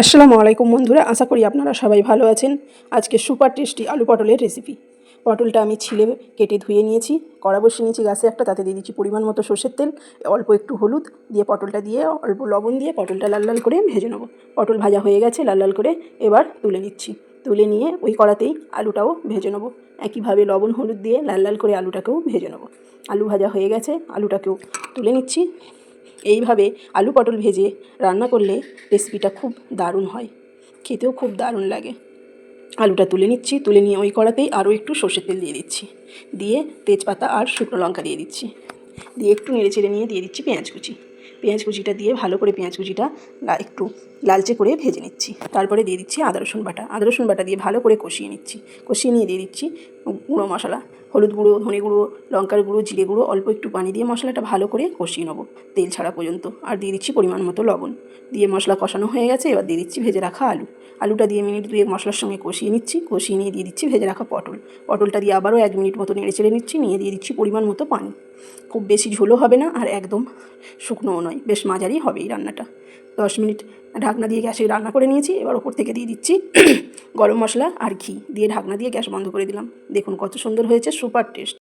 আসসালামু আলাইকুম বন্ধুরা, আশা করি আপনারা সবাই ভালো আছেন। আজকে সুপার টেস্টি আলু পটলের রেসিপি পটলটা আমি ছিলে কেটে ধুয়ে নিয়েছি, কড়া বসিয়ে নিয়েছি গাছে একটা, তাতে দিয়ে দিচ্ছি পরিমাণ মতো সর্ষের তেল, অল্প একটু হলুদ, দিয়ে পটলটা দিয়ে অল্প লবণ দিয়ে পটলটা লাল লাল করে ভেজে নেব। পটল ভাজা হয়ে গেছে, লাল লাল করে এবার তুলে নিচ্ছি। তুলে নিয়ে ওই কড়াতেই আলুটাও ভেজে নেব। একইভাবে লবণ, হলুদ দিয়ে লাল লাল করে আলুটাকেও ভেজে নেব। আলু ভাজা হয়ে গেছে, আলুটাকেও তুলে নিচ্ছি। এইভাবে আলু পটল ভেজে রান্না করলে রেসিপিটা খুব দারুণ হয়। খেতেও খুব দারুণ লাগে। আলুটা তুলে নিচ্ছি, তুলে নিয়ে ওই কড়াতেই আরও একটু সর্ষের তেল দিয়ে দিচ্ছি। দিয়ে তেজপাতা আর শুকনো লঙ্কা দিয়ে দিচ্ছি। দিয়ে একটু নেড়ে চেড়ে নিয়ে দিয়ে দিচ্ছি পেঁয়াজ কুচি। পেঁয়াজ কুচিটা দিয়ে ভালো করে পেঁয়াজ কুচিটা একটু লালচে করে ভেজে নিচ্ছি। তারপরে দিয়ে দিচ্ছি আদা রসুন বাটা। আদা রসুন বাটা দিয়ে ভালো করে কষিয়ে নিচ্ছি। কষিয়ে নিয়ে দিয়ে দিচ্ছি গুঁড়ো মশলা, হলুদ গুঁড়ো, ধনে গুঁড়ো, লঙ্কার গুঁড়ো, জিরে গুঁড়ো, অল্প একটু পানি দিয়ে মশলাটা ভালো করে কষিয়ে নেব তেল ছাড়া পর্যন্ত। আর দিয়ে দিচ্ছি পরিমাণ মতো লবণ। দিয়ে মশলা কষানো হয়ে গেছে, এবার দিয়ে দিচ্ছি ভেজে রাখা আলু। আলুটা দিয়ে মিনিট দুয়েক মশলার সঙ্গে কষিয়ে নিচ্ছি, কষিয়ে নিয়ে দিয়ে দিচ্ছি ভেজে রাখা পটল। পটলটা দিয়ে আবারও এক মিনিট মতো নেড়ে চেড়ে নিচ্ছি, নিয়ে দিয়ে দিচ্ছি পরিমাণ মতো পানি। খুব বেশি ঝোলও হবে না, আর একদম শুকনোও নয়, বেশ মাঝারি হবে এই রান্নাটা। দশ মিনিট ঢাকনা দিয়ে গ্যাসে রান্না করে নিয়েছি। এবার ওপর থেকে দিয়ে দিচ্ছি গরম মশলা আর ঘি। দিয়ে ঢাকনা দিয়ে গ্যাস বন্ধ করে দিলাম। দেখুন কত সুন্দর হয়েছে, সুপার টেস্ট।